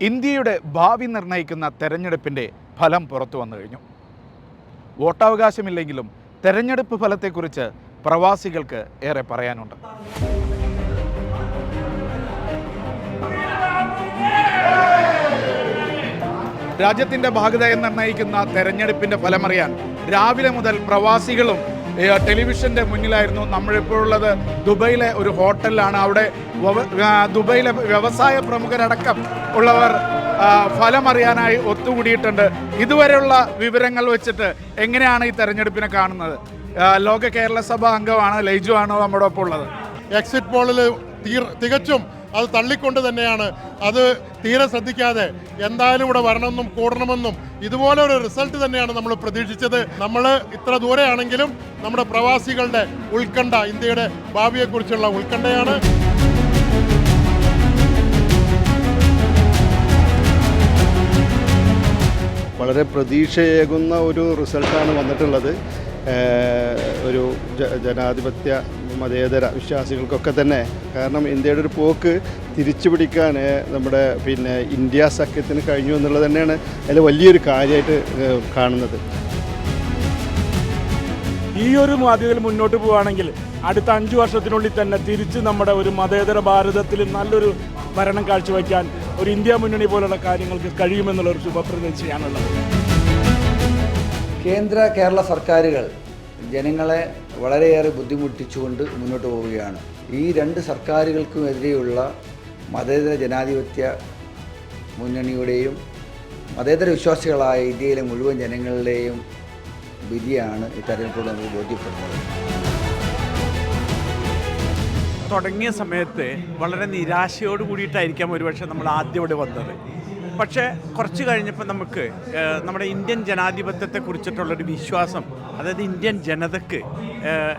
ഇന്ത്യയുടെ ഭാവി നിർണയിക്കുന്ന തെരഞ്ഞെടുപ്പിന്റെ ഫലം പുറത്തു വന്നു കഴിഞ്ഞു. വോട്ടവകാശമില്ലെങ്കിലും തെരഞ്ഞെടുപ്പ് ഫലത്തെക്കുറിച്ച് പ്രവാസികൾക്ക് ഏറെ പറയാനുണ്ട്. രാജ്യത്തിന്റെ ഭാഗതയെ നിർണയിക്കുന്ന തെരഞ്ഞെടുപ്പിന്റെ ഫലമറിയാൻ രാവിലെ മുതൽ പ്രവാസികളും ഏ, ടെലിവിഷന്റെ മുന്നിലായിരുന്നു നമ്മളിപ്പോഴുള്ളത്. ദുബൈയിലെ ഒരു ഹോട്ടലിലാണ്. അവിടെ ദുബൈയിലെ വ്യവസായ പ്രമുഖരടക്കം ഉള്ളവർ ഫലമറിയാനായി ഒത്തുകൂടിയിട്ടുണ്ട്. ഇതുവരെയുള്ള വിവരങ്ങൾ വെച്ചിട്ട് എങ്ങനെയാണ് ഈ തെരഞ്ഞെടുപ്പിനെ കാണുന്നത്? ലോക കേരള സഭ അംഗമാണ് ലൈജു ആണോ നമ്മുടെ ഒപ്പം ഉള്ളത് എക്സിറ്റ് പോളിൽ തികച്ചും അത് തള്ളിക്കൊണ്ട് തന്നെയാണ്. അത് തീരെ ശ്രദ്ധിക്കാതെ എന്തായാലും ഇവിടെ വരണമെന്നും കൂടണമെന്നും ഇതുപോലെ ഒരു റിസൾട്ട് തന്നെയാണ് നമ്മൾ പ്രതീക്ഷിച്ചത്. നമ്മൾ ഇത്ര ദൂരെയാണെങ്കിലും നമ്മുടെ പ്രവാസികളുടെ ഉത്കണ്ഠ ഇന്ത്യയുടെ ഭാവിയെക്കുറിച്ചുള്ള ഉത്കണ്ഠയാണ്. വളരെ പ്രതീക്ഷയേകുന്ന ഒരു റിസൾട്ടാണ് വന്നിട്ടുള്ളത്. ഒരു ജനാധിപത്യ മതേതര വിശ്വാസികൾക്കൊക്കെ തന്നെ. കാരണം ഇന്ത്യയുടെ ഒരു പോക്ക് തിരിച്ചു പിടിക്കാൻ നമ്മുടെ പിന്നെ ഇന്ത്യ സഖ്യത്തിന് കഴിഞ്ഞു എന്നുള്ളത് തന്നെയാണ് അതിൽ വലിയൊരു കാര്യമായിട്ട് കാണുന്നത്. ഈ ഒരു മാതൃകയിൽ മുന്നോട്ട് പോവുകയാണെങ്കിൽ അടുത്ത അഞ്ചു വർഷത്തിനുള്ളിൽ തന്നെ തിരിച്ച് നമ്മുടെ ഒരു മതേതര ഭാരതത്തിൽ നല്ലൊരു ഭരണം കാഴ്ചവെക്കാൻ ഒരു ഇന്ത്യ മുന്നണി പോലുള്ള കാര്യങ്ങൾക്ക് കഴിയുമെന്നുള്ള ഒരു ശുഭപ്രതീക്ഷയാണുള്ളത്. കേന്ദ്ര കേരള സർക്കാരുകൾ ജനങ്ങളെ വളരെയേറെ ബുദ്ധിമുട്ടിച്ചുകൊണ്ട് മുന്നോട്ട് പോവുകയാണ്. ഈ രണ്ട് സർക്കാരുകൾക്കുമെതിരെയുള്ള മതേതര ജനാധിപത്യ മുന്നണിയുടെയും മതേതര വിശ്വാസികളായ ഇന്ത്യയിലെ മുഴുവൻ ജനങ്ങളുടെയും വിധിയാണ് ഈ തെരഞ്ഞെടുപ്പിലൂടെ നമുക്ക് ബോധ്യപ്പെടുന്നത് തുടങ്ങിയ സമയത്ത് വളരെ നിരാശയോട് കൂടിയിട്ടായിരിക്കാം ഒരുപക്ഷെ നമ്മൾ ആദ്യം ഇവിടെ വന്നത്. പക്ഷേ കുറച്ച് കഴിഞ്ഞപ്പോൾ നമുക്ക് നമ്മുടെ ഇന്ത്യൻ ജനാധിപത്യത്തെ കുറിച്ചിട്ടുള്ളൊരു വിശ്വാസം അതായത് ഇന്ത്യൻ ജനതയ്ക്ക്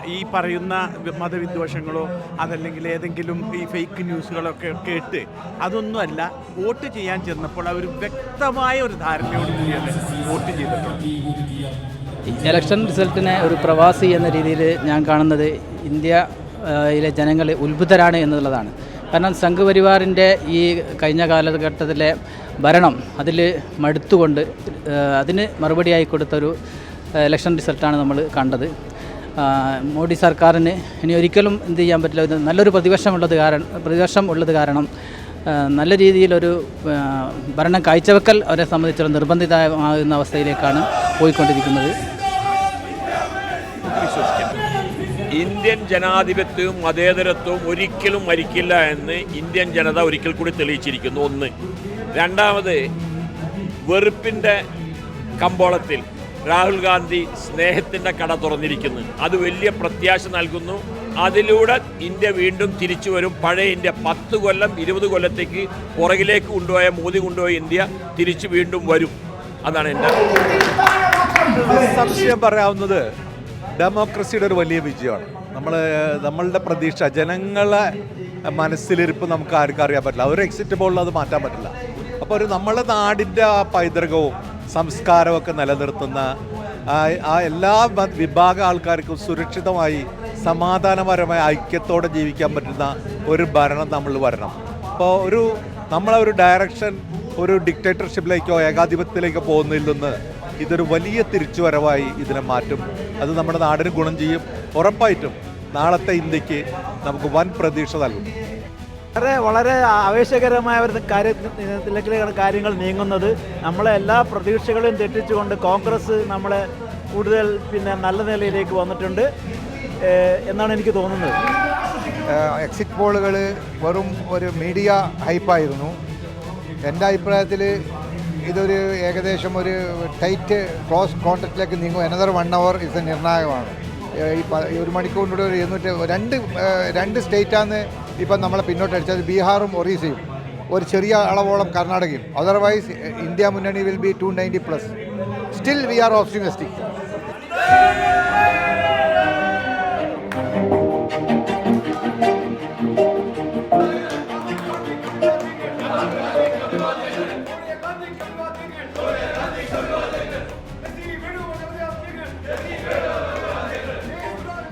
ഈ പറയുന്ന മതവിദ്വേഷങ്ങളോ അതല്ലെങ്കിൽ ഏതെങ്കിലും ഈ ഫേക്ക് ന്യൂസുകളൊക്കെ കേട്ട് അതൊന്നുമല്ല വോട്ട് ചെയ്യാൻ ചെന്നപ്പോൾ അവർ വ്യക്തമായ ഒരു ധാരണയോട് കൂടിയാണ് വോട്ട് ചെയ്തിട്ടുള്ളത് ഇലക്ഷൻ റിസൾട്ടിനെ ഒരു പ്രവാസി എന്ന രീതിയിൽ ഞാൻ കാണുന്നത് ഇന്ത്യയിലെ ജനങ്ങൾ ഉത്ഭുതരാണ് എന്നുള്ളതാണ്. കാരണം സംഘപരിവാറിന്റെ ഈ കഴിഞ്ഞ കാലഘട്ടത്തിലെ ഭരണം അതിൽ മടുത്തുകൊണ്ട് അതിന് മറുപടിയായി കൊടുത്തൊരു ഇലക്ഷൻ റിസൾട്ടാണ് നമ്മൾ കണ്ടത്. മോഡി സർക്കാരിന് ഇനി ഒരിക്കലും എന്ത് ചെയ്യാൻ പറ്റില്ല. ഇത് നല്ലൊരു പ്രതിപക്ഷമുള്ളത് കാരണം പ്രതിപക്ഷം ഉള്ളത് കാരണം നല്ല രീതിയിലൊരു ഭരണം കാഴ്ചവെക്കൽ അവരെ സംബന്ധിച്ചുള്ള നിർബന്ധിതമാകുന്ന അവസ്ഥയിലേക്കാണ് പോയിക്കൊണ്ടിരിക്കുന്നത്. ഇന്ത്യൻ ജനാധിപത്യവും മതേതരത്വവും ഒരിക്കലും മരിക്കില്ല എന്ന് ഇന്ത്യൻ ജനത ഒരിക്കൽ കൂടി തെളിയിച്ചിരിക്കുന്നു. ഒന്ന്. രണ്ടാമത് വെറുപ്പിന്റെ കമ്പോളത്തിൽ രാഹുൽ ഗാന്ധി സ്നേഹത്തിന്റെ കട തുറന്നിരിക്കുന്നു. അത് വലിയ പ്രത്യാശ നൽകുന്നു. അതിലൂടെ ഇന്ത്യ വീണ്ടും തിരിച്ചു വരും. പഴയ ഇന്ത്യ പത്ത് കൊല്ലം ഇരുപത് കൊല്ലത്തേക്ക് പുറകിലേക്ക് കൊണ്ടുപോയ മോദി കൊണ്ടുപോയ ഇന്ത്യ തിരിച്ചു വീണ്ടും വരും. അതാണ് എന്റെ സംശയം പറയാവുന്നത് ഡെമോക്രസിയുടെ ഒരു വലിയ വിജയമാണ്. നമ്മൾ നമ്മളുടെ പ്രതീക്ഷ ജനങ്ങളെ മനസ്സിലിരിപ്പ് നമുക്ക് ആർക്കും അറിയാൻ പറ്റില്ല. അവർ എക്സിറ്റ് പോളിൽ അത് മാറ്റാൻ പറ്റില്ല. അപ്പോൾ ഒരു നമ്മളെ നാടിന്റെ ആ പൈതൃകവും സംസ്കാരവും ഒക്കെ നിലനിർത്തുന്ന ആ- എല്ലാ വിഭാഗ ആൾക്കാർക്കും സുരക്ഷിതമായി സമാധാനപരമായ ഐക്യത്തോടെ ജീവിക്കാൻ പറ്റുന്ന ഒരു ഭരണം നമ്മൾ വരണം. അപ്പോൾ ഒരു നമ്മളെ ഒരു ഡയറക്ഷൻ ഒരു ഡിക്റ്റേറ്റർഷിപ്പിലേക്കോ ഏകാധിപത്യത്തിലേക്കോ പോകുന്നതിൽ നിന്ന് ഇതൊരു വലിയ തിരിച്ചുവരവായി ഇതിനെ മാറ്റും. അത് നമ്മുടെ നാടിന് ഗുണം ചെയ്യും. ഉറപ്പായിട്ടും നാളത്തെ ഇന്ത്യയ്ക്ക് നമുക്ക് വൻ പ്രതീക്ഷ നൽകും. വളരെ വളരെ ആവേശകരമായ ഒരു കാര്യത്തിലേക്കാണ് കാര്യങ്ങൾ നീങ്ങുന്നത്. നമ്മളെ എല്ലാ പ്രതീക്ഷകളും തെറ്റിച്ചുകൊണ്ട് കോൺഗ്രസ് നമ്മളെ കൂടുതൽ പിന്നെ നല്ല നിലയിലേക്ക് വന്നിട്ടുണ്ട് എന്നാണ് എനിക്ക് തോന്നുന്നത്. എക്സിറ്റ് പോളുകൾ വെറും ഒരു മീഡിയ ഹൈപ്പായിരുന്നു. എന്റെ അഭിപ്രായത്തിൽ ഇതൊരു ഏകദേശം ഒരു ടൈറ്റ് ക്ലോസ് കോൺടാക്റ്റിലേക്ക് നീങ്ങും. എനദർ വൺ അവർ ഇത് നിർണായകമാണ്. ഈ ഒരു മണിക്കൂറിന്റെ ഒരു ഇരുന്നൂറ്റി രണ്ട് രണ്ട് സ്റ്റേറ്റാണ് ഇപ്പം നമ്മളെ പിന്നോട്ടടിച്ചത് ബീഹാറും ഒറീസയും. ഒരു ചെറിയ അളവോളം കർണാടകയും. അതർവൈസ് ഇന്ത്യ മുന്നണി will be two ninety plus still we are optimistic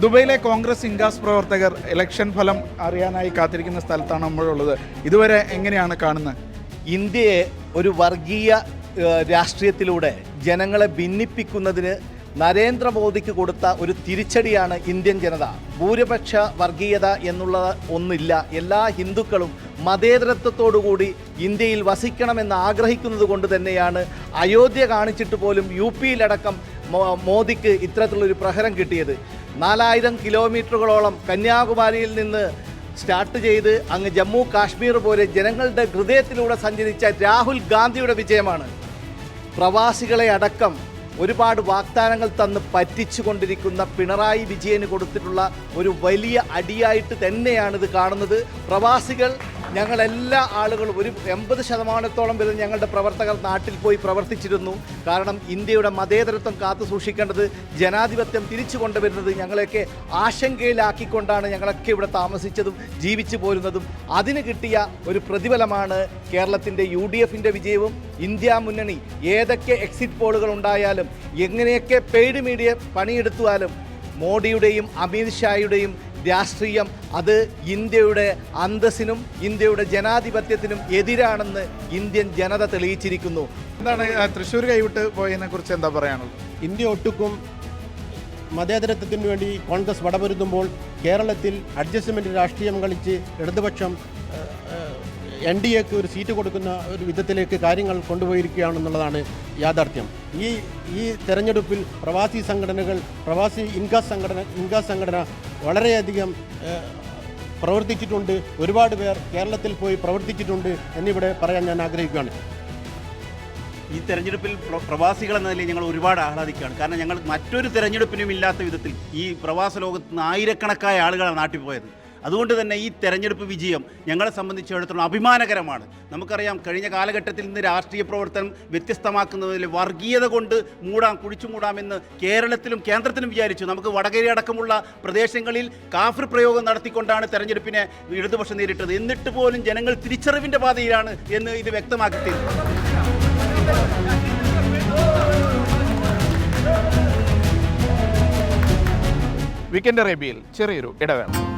ദുബൈയിലെ Congress ഇൻഗാസ് പ്രവർത്തകർ ഇലക്ഷൻ ഫലം അറിയാനായി കാത്തിരിക്കുന്ന സ്ഥലത്താണ് നമ്മളുള്ളത്. ഇതുവരെ എങ്ങനെയാണ് കാണുന്നത്? ഇന്ത്യയെ ഒരു വർഗീയ രാഷ്ട്രീയത്തിലൂടെ ജനങ്ങളെ ഭിന്നിപ്പിക്കുന്നതിന് നരേന്ദ്രമോദിക്ക് കൊടുത്ത ഒരു തിരിച്ചടിയാണ് ഇന്ത്യൻ ജനത. ഭൂരിപക്ഷ വർഗീയത എന്നുള്ള ഒന്നില്ല. എല്ലാ ഹിന്ദുക്കളും മതേതരത്വത്തോടുകൂടി ഇന്ത്യയിൽ വസിക്കണമെന്ന് ആഗ്രഹിക്കുന്നത് കൊണ്ട് തന്നെയാണ് അയോധ്യ കാണിച്ചിട്ട് പോലും യു പിയിലടക്കം മോദിക്ക് ഇത്തരത്തിലുള്ളൊരു പ്രഹരം കിട്ടിയത്. നാലായിരം കിലോമീറ്ററുകളോളം കന്യാകുമാരിയിൽ നിന്ന് സ്റ്റാർട്ട് ചെയ്ത് അങ്ങ് ജമ്മു കാശ്മീർ പോലെ ജനങ്ങളുടെ ഹൃദയത്തിലൂടെ സഞ്ചരിച്ച രാഹുൽ ഗാന്ധിയുടെ വിജയമാണ്. പ്രവാസികളെ അടക്കം ഒരുപാട് വാഗ്ദാനങ്ങൾ തന്ന് പറ്റിച്ചുകൊണ്ടിരിക്കുന്ന പിണറായി വിജയന് കൊടുത്തിട്ടുള്ള ഒരു വലിയ അടിയായിട്ട് തന്നെയാണിത് കാണുന്നത്. പ്രവാസികൾ ഞങ്ങളെല്ലാ ആളുകളും ഒരു എൺപത് ശതമാനത്തോളം വരുന്ന ഞങ്ങളുടെ പ്രവർത്തകർ നാട്ടിൽ പോയി പ്രവർത്തിച്ചിരുന്നു. കാരണം ഇന്ത്യയുടെ മതേതരത്വം കാത്തു സൂക്ഷിക്കേണ്ടത് ജനാധിപത്യം തിരിച്ചു കൊണ്ടുവരുന്നത് ഞങ്ങളെയൊക്കെ ആശങ്കയിലാക്കിക്കൊണ്ടാണ് ഞങ്ങളൊക്കെ ഇവിടെ താമസിച്ചതും ജീവിച്ചു പോരുന്നതും. അതിന് കിട്ടിയ ഒരു പ്രതിഫലമാണ് കേരളത്തിന്റെ യു ഡി എഫിന്റെ വിജയവും ഇന്ത്യ മുന്നണി ഏതൊക്കെ എക്സിറ്റ് പോളുകൾ ഉണ്ടായാലും എങ്ങനെയൊക്കെ പെയ്ഡ് മീഡിയ പണിയെടുത്താലും മോഡിയുടെയും അമിത് ഷായുടെയും രാഷ്ട്രീയം അത് ഇന്ത്യയുടെ അന്തസ്സിനും ഇന്ത്യയുടെ ജനാധിപത്യത്തിനും എതിരാണെന്ന് ഇന്ത്യൻ ജനത തെളിയിച്ചിരിക്കുന്നു. എന്താണ് തൃശ്ശൂർ കൈവിട്ട് പോയതിനെ കുറിച്ച് എന്താ പറയാനുള്ളത്? ഇന്ത്യ ഒട്ടുക്കും മതേതരത്വത്തിന് വേണ്ടി കോൺഗ്രസ് വടപൊരുതുമ്പോൾ കേരളത്തിൽ അഡ്ജസ്റ്റ്മെന്റ് രാഷ്ട്രീയം കളിച്ച് ഇടതുപക്ഷം എൻ ഡി എക്ക് ഒരു സീറ്റ് കൊടുക്കുന്ന ഒരു വിധത്തിലേക്ക് കാര്യങ്ങൾ കൊണ്ടുപോയിരിക്കുകയാണെന്നുള്ളതാണ് യാഥാർത്ഥ്യം. ഈ ഈ തെരഞ്ഞെടുപ്പിൽ പ്രവാസി സംഘടനകൾ പ്രവാസി ഇൻകാസ് സംഘടന ഇൻകാസ് സംഘടന വളരെയധികം പ്രവർത്തിച്ചിട്ടുണ്ട്. ഒരുപാട് പേർ കേരളത്തിൽ പോയി പ്രവർത്തിച്ചിട്ടുണ്ട് എന്നിവിടെ പറയാൻ ഞാൻ ആഗ്രഹിക്കുകയാണ്. ഈ തെരഞ്ഞെടുപ്പിൽ പ്രവാസികൾ എന്ന നിലയിൽ ഞങ്ങൾ ഒരുപാട് ആഹ്ലാദിക്കുകയാണ്. കാരണം ഞങ്ങൾ മറ്റൊരു തെരഞ്ഞെടുപ്പിനും ഇല്ലാത്ത വിധത്തിൽ ഈ പ്രവാസ ലോകത്ത് നിന്ന് ആയിരക്കണക്കായ ആളുകളാണ് നാട്ടിൽ പോയത്. അതുകൊണ്ട് തന്നെ ഈ തെരഞ്ഞെടുപ്പ് വിജയം ഞങ്ങളെ സംബന്ധിച്ചിടത്തോളം അഭിമാനകരമാണ്. നമുക്കറിയാം കഴിഞ്ഞ കാലഘട്ടത്തിൽ നിന്ന് രാഷ്ട്രീയ പ്രവർത്തനം വ്യത്യസ്തമാക്കുന്നതിൽ വർഗീയത കൊണ്ട് മൂടാം കുഴിച്ചു മൂടാമെന്ന് കേരളത്തിലും കേന്ദ്രത്തിലും വിചാരിച്ചു. നമുക്ക് വടകര അടക്കമുള്ള പ്രദേശങ്ങളിൽ കാഫർ പ്രയോഗം നടത്തിക്കൊണ്ടാണ് തെരഞ്ഞെടുപ്പിനെ ഇടതുപക്ഷം നേരിട്ടത്. എന്നിട്ട് പോലും ജനങ്ങൾ തിരിച്ചറിവിന്റെ പാതയിലാണ് എന്ന് ഇത് വ്യക്തമാക്കി തരുന്നു വീക്കെൻഡ് അറേബ്യയിൽ ചെറിയൊരു ഇടവേള.